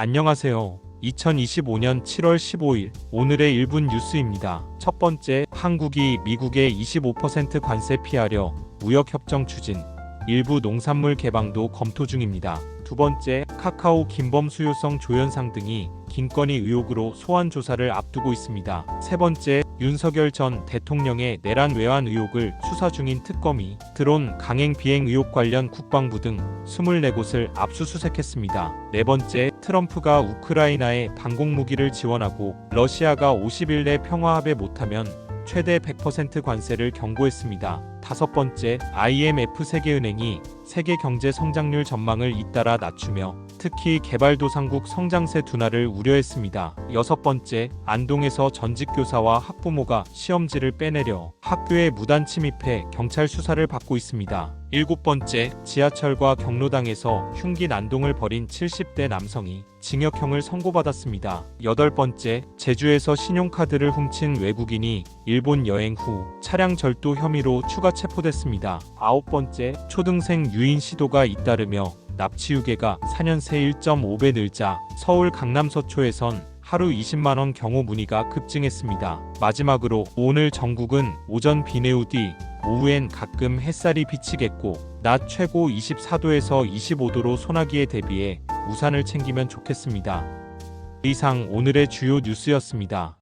안녕하세요. 2025년 7월 15일 오늘의 1분 뉴스입니다. 첫 번째, 한국이 미국의 25% 관세 피하려 무역 협정 추진. 일부 농산물 개방도 검토 중입니다. 두 번째, 카카오 김범 수요성 조현상 등이 김건희 의혹으로 소환 조사를 앞두고 있습니다. 세 번째, 윤석열 전 대통령의 내란 외환 의혹을 수사 중인 특검이 드론 강행 비행 의혹 관련 국방부 등 24곳을 압수수색했습니다. 네 번째, 트럼프가 우크라이나에 방공 무기를 지원하고 러시아가 50일 내 평화합의 못하면 최대 100% 관세를 경고했습니다. 다섯 번째, IMF 세계은행이 세계 경제 성장률 전망을 잇따라 낮추며 특히 개발도상국 성장세 둔화를 우려했습니다. 여섯 번째, 안동에서 전직 교사와 학부모가 시험지를 빼내려 학교에 무단 침입해 경찰 수사를 받고 있습니다. 일곱 번째, 지하철과 경로당에서 흉기 난동을 벌인 70대 남성이 징역형을 선고받았습니다. 여덟 번째, 제주에서 신용카드를 훔친 외국인이 일본 여행 후 차량 절도 혐의로 추가 체포됐습니다. 아홉 번째, 초등생 유인 시도가 잇따르며 납치유괴가 4년 새 1.5배 늘자 서울 강남 서초에선 하루 20만원 경호 문의가 급증했습니다. 마지막으로 오늘 전국은 오전 비 내우 뒤 오후엔 가끔 햇살이 비치겠고 낮 최고 24도에서 25도로 소나기에 대비해 우산을 챙기면 좋겠습니다. 이상 오늘의 주요 뉴스였습니다.